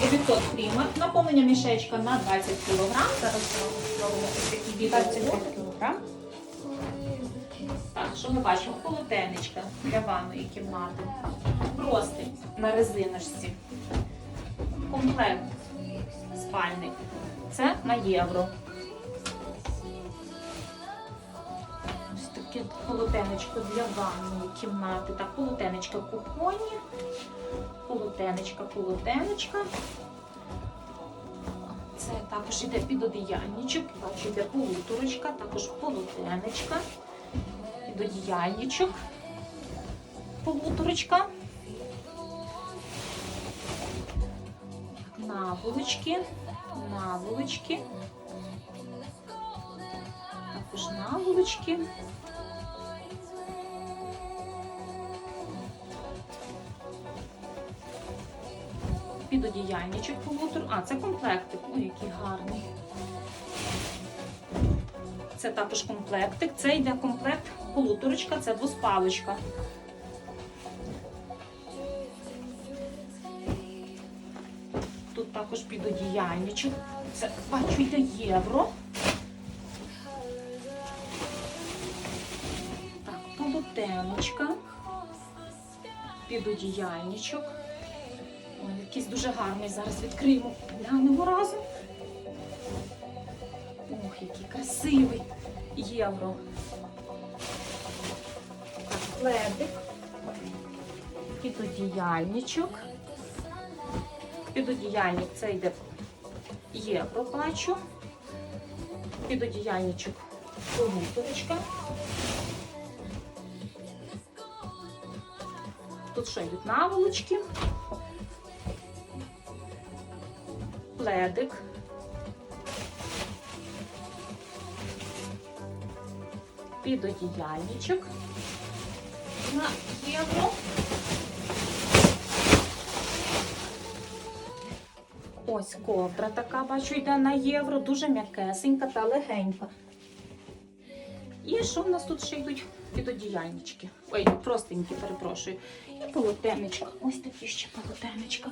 900 примат, наповнення мішечка на 20 кг. Зараз зробимо ось такі відео. 25 кг. Так, що ми бачимо? Полотенечка для ванної кімнати. Простий на резиночці. Комплект спальник. Це на євро. Ось таке полотенечко для ванної кімнати. Так, полотенечка кухонні. Полотенечка, полотенечка. Це також іде під одіяльничок. Бачу, йде полуторочка, також полотенечка підодіяльничок, полуторочка, наволочки, наволочки, також наволочки. Підодіяльничок полутор. А, це комплектик. Ой, який гарний. Це також комплектик. Це йде комплект полуторочка, це двоспалочка. Тут також підодіяльничок. Це бачу йде євро. Так, полотеночка. Підодіяльничок. Ой, якийсь дуже гарний. Зараз відкриємо. Глянемо разом. Ох, який красивий євро. Пледик. Підодіяльничок. Підодіяльник це йде євро, бачу. Підодіяльничок полуторочка. Тут що йдуть наволочки. Пледик. підодіяльничок на євро. Ось ковдра така, бачу, йде на євро, дуже м'якесенька та легенька. І що в нас тут ще йдуть підодіяльнички? Ой, простенькі, перепрошую. І полотенечка. Ось такі ще полотенечка.